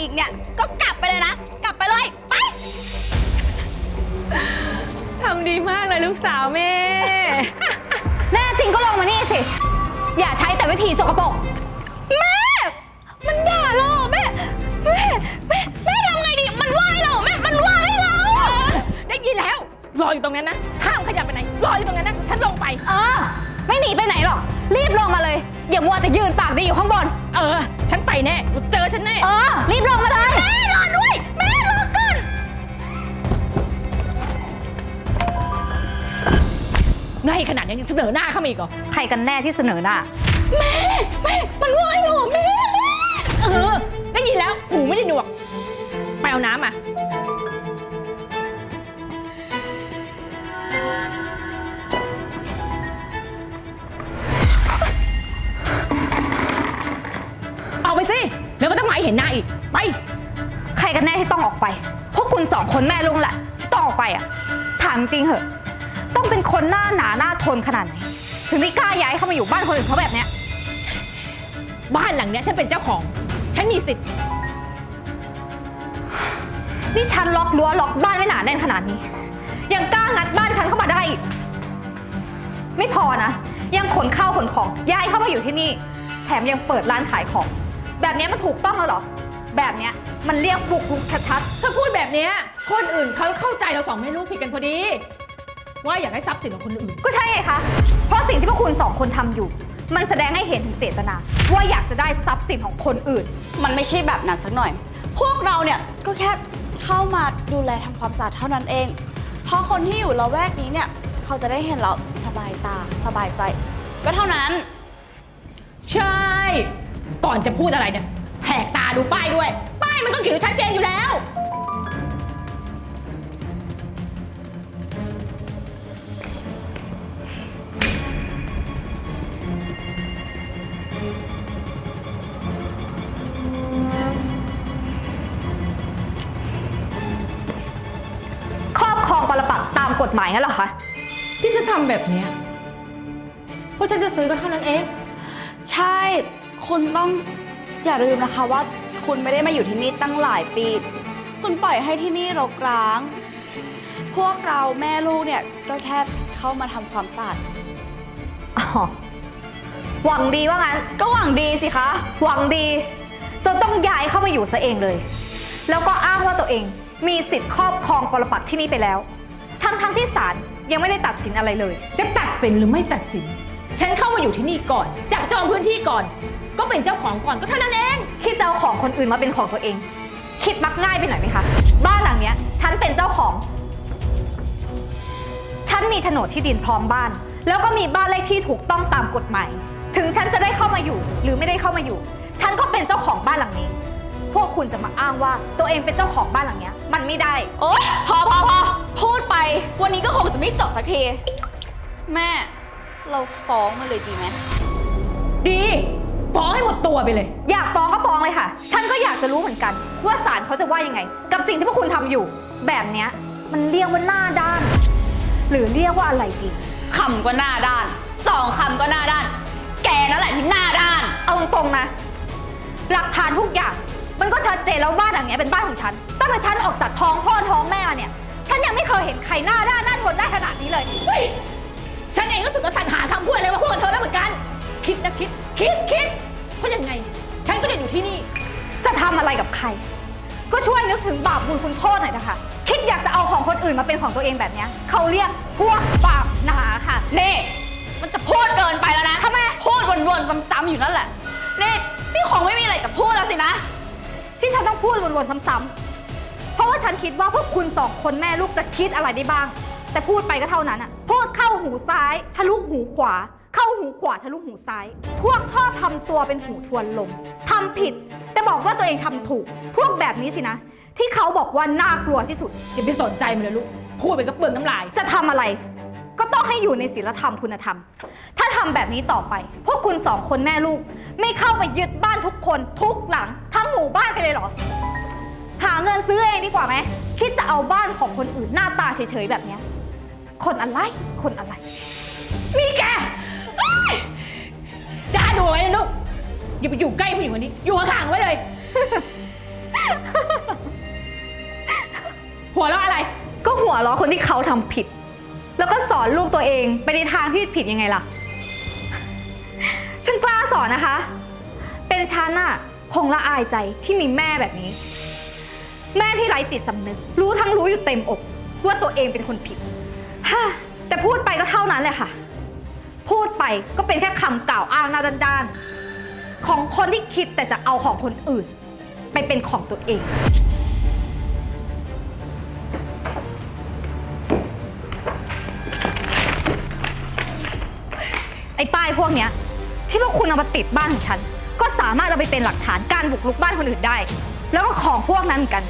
อีกเนี่ย ก็กลับไปเลยนะ กลับไปเลย ไป ทำดีมากเลยลูกสาวแม่ แน่จริงก็ลงมานี่สิ อย่าใช้แต่วิธีสกปรก แม่ มันด่าเราเหรอแม่ แม่ แม่ แม่ทำไงดี มันว่าให้เราแม่ มันว่าให้เรา ได้ยินแล้ว รออยู่ตรงนั้นนะ ห้ามขยับไปไหน รออยู่ตรงนั้นนะเดี๋ยวฉันลงไป เออ ไม่หนีไปไหนหรอก รีบลงมาเลย อย่ามัวแต่ยืนปากดีอยู่ข้างบน เออ ฉันไปแน่กูเจอฉันแน่ เออ รีบลงมาเลย แม่รอด้วย แม่รอก่อนในขนาดนี้ยังเสนอหน้าเข้ามาอีกเหรอ ใครกันแน่ที่เสนอหน้า แม่แม่มันว่าให้เราแม่แม่ เออ ได้ยินแล้ว หูไม่ได้หนวก ไปเอาน้ำมาเอา หน้าอีก ไป ใครกันแน่ที่ต้องออกไป พวกคุณสองคนแม่ลุงแหละที่ต้องออกไปอะ ถามจริงเหอะ ต้องเป็นคนหน้าหนาหน้าทนขนาดไหน ถึงได้กล้าย้ายเข้ามาอยู่บ้านคนอื่นเขาแบบเนี้ย บ้านหลังเนี้ยฉันเป็นเจ้าของ ฉันมีสิทธิ์ นี่ฉันล็อกรั้วล็อกบ้านไว้หนาแน่นขนาดนี้ ยังกล้างัดบ้านฉันเข้ามาได้อีกไม่พอนะ ยังขนข้าวขนของย้ายเข้ามาอยู่ที่นี่ แถมยังเปิดร้านขายของ แบบเนี้ยมันถูกต้องแล้วเหรอ แบบเนี้ยมันเรียกบุกรุกชัดถ้าพูดแบบเนี้ยคนอื่นเขาเข้าใจเราสองแม่ลูกผิดกันพอดี ว่าอยากได้ทรัพย์สินของคนอื่น ๆ ก็ใช่ไงคะ เพราะสิ่งที่พวกคุณสองคนทำอยู่ มันแสดงให้เห็นถึงเจตนา ว่าอยากจะได้ทรัพย์สินของคนอื่น มันไม่ใช่แบบนั้นสักหน่อย พวกเราเนี่ยก็แค่เข้ามาดูแลทำความสะอาดเท่านั้นเอง เพราะคนที่อยู่ละแวกนี้เนี่ย เขาจะได้เห็นเราสบายตาสบายใจ ก็เท่านั้นใช่ ก่อนจะพูดอะไรเนี่ยแหกตาดูป้ายด้วย ป้ายมันก็เขียนชัดเจนอยู่แล้ว ครอบครองปรปักษ์ตามกฎหมายงั้นเหรอคะ ที่จะทำแบบเนี้ยเพราะฉันจะซื้อก็เท่านั้นเอง ใช่ คุณต้องอย่าลืมนะคะว่าคุณไม่ได้มาอยู่ที่นี่ตั้งหลายปี คุณปล่อยให้ที่นี่รกร้าง พวกเราแม่ลูกเนี่ยก็แค่เข้ามาทำความสะอาดอ๋อหวังดีว่างั้น ก็หวังดีสิคะ หวังดี จนต้องย้ายเข้ามาอยู่ซะเองเลย แล้วก็อ้างว่าตัวเองมีสิทธิ์ครอบครองปรปักษ์ที่นี่ไปแล้ว ทั้งทั้งๆที่ศาลยังไม่ได้ตัดสินอะไรเลย จะตัดสินหรือไม่ตัดสิน ฉันเข้ามาอยู่ที่นี่ก่อน จับจองพื้นที่ก่อน ก็เป็นเจ้าของก่อนก็เท่านั้นเอง คิดจะเอาของคนอื่นมาเป็นของตัวเอง คิดมักง่ายไปหน่อยไหมคะ บ้านหลังเนี้ย ฉันเป็นเจ้าของ ฉันมีโฉนดที่ดินพร้อมบ้าน แล้วก็มีบ้านเลขที่ถูกต้องตามกฎหมาย ถึงฉันจะได้เข้ามาอยู่ หรือไม่ได้เข้ามาอยู่ ฉันก็เป็นเจ้าของบ้านหลังนี้ พวกคุณจะมาอ้างว่าตัวเองเป็นเจ้าของบ้านหลังเนี้ย มันไม่ได้ โอ๊ยพอพอพอพูดไป วันนี้ก็คงจะไม่จบสักที แม่ เราฟ้องมาเลยดีไหม ดีฟ้องให้หมดตัวไปเลย อยากฟ้องก็ฟ้องเลยค่ะ ฉันก็อยากจะรู้เหมือนกัน ว่าศาลเขาจะว่ายังไง กับสิ่งที่พวกคุณทำอยู่ แบบเนี้ยมันเรียกว่าหน้าด้าน หรือเรียกว่าอะไรดี คำก็หน้าด้าน สองคำก็หน้าด้าน แกนั่นแหละที่หน้าด้าน เอาตรงๆนะ หลักฐานทุกอย่าง มันก็ชัดเจนแล้วบ้านหลังเนี้ยเป็นบ้านของฉัน ตั้งแต่ฉันออกจากท้องพ่อท้องแม่มาเนี่ย ฉันยังไม่เคยเห็นใครหน้าด้านหน้าทนได้ขนาดนี้เลย เฮ้ย ฉันเองก็สุดจะสรรหา คิดนะคิด คิดคิดเพราะยังไง ฉันก็จะอยู่ที่นี่ จะทำอะไรกับใคร ก็ช่วยนึกถึงบาปบุญคุณโทษหน่อยนะคะ คิดอยากจะเอาของคนอื่นมาเป็นของตัวเองแบบเนี้ยเขาเรียกพวกบาปหนาค่ะ นี่ มันจะพูดเกินไปแล้วนะทำไมพูดวนๆซ้ำๆอยู่นั่นแหละนี่นี่คงไม่มีอะไรจะพูดแล้วสินะ ที่ฉันต้องพูดวนๆซ้ำๆเพราะว่าฉันคิดว่าพวกคุณสองคนแม่ลูกจะคิดอะไรได้บ้าง แต่พูดไปก็เท่านั้นอะพูดเข้าหูซ้าย ทะลุหูขวา เข้าหูขวาทะลุหูซ้าย พวกชอบทำตัวเป็นหูทวนลมทำผิด แต่บอกว่าตัวเองทำถูก พวกแบบนี้สินะ ที่เขาบอกว่าน่ากลัวที่สุด อย่าไปสนใจมันเลยลูก พูดไปก็เปลืองน้ำลาย จะทำอะไร ก็ต้องให้อยู่ในศีลธรรมคุณธรรม ถ้าทำแบบนี้ต่อไป พวกคุณสองคนแม่ลูก ไม่เข้าไปยึดบ้านทุกคนทุกหลัง ทั้งหมู่บ้านไปเลยเหรอ หาเงินซื้อเองดีกว่าไหมคิดจะเอาบ้านของคนอื่นหน้าตาเฉยๆแบบเนี้ยคนอะไร คนอะไร นี่แก เอาไว้นะลูก อย่าไปอยู่ใกล้ผู้หญิงคนนี้ อยู่ห่างๆไว้เลย หัวเราะอะไร ก็หัวเราะคนที่เขาทำผิด แล้วก็สอนลูกตัวเองไปในทางที่ผิดยังไงล่ะ ฉันกล้าสอนนะคะ เป็นฉันอะคงละอายใจที่มีแม่แบบนี้ แม่ที่ไร้จิตสำนึก รู้ทั้งรู้อยู่เต็มอก ว่าตัวเองเป็นคนผิดฮ่าแต่พูดไปก็เท่านั้นแหละค่ะ พูดไปก็เป็นแค่คำกล่าวอ้างหน้าด้านๆของคนที่คิดแต่จะเอาของคนอื่น ไปเป็นของตัวเอง ไอ้ป้ายพวกเนี้ย ที่พวกคุณเอามาติดบ้านของฉัน ก็สามารถเอาไปเป็นหลักฐานการบุกรุกบ้านคนอื่นได้ แล้วก็ของพวกนั้นเหมือนกัน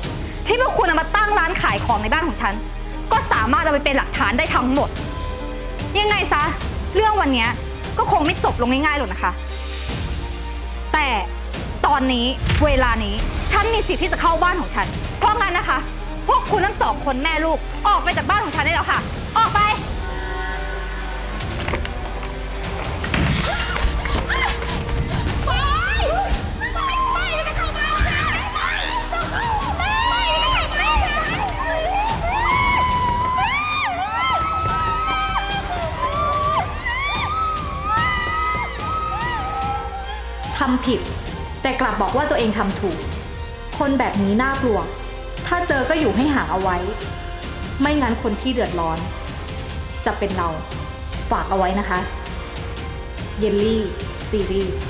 ที่พวกคุณเอามาตั้งร้านขายของในบ้านของฉัน ก็สามารถเอาไปเป็นหลักฐานได้ทั้งหมด ยังไงซะ เรื่องวันเนี้ยก็คงไม่จบลงง่ายๆหรอกนะคะ แต่ตอนนี้เวลานี้ฉันมีสิทธิ์ที่จะเข้าบ้านของฉัน เพราะงั้นนะคะ พวกคุณทั้งสองคนแม่ลูกออกไปจากบ้านของฉันได้แล้วค่ะำผิด แต่กลับบอกว่าตัวเองทำถูก คนแบบนี้น่ากลัว ถ้าเจอก็อยู่ให้ห่างเอาไว้ ไม่งั้นคนที่เดือดร้อน จะเป็นเรา ฝากเอาไว้นะคะ เยลลี่ซีรีส์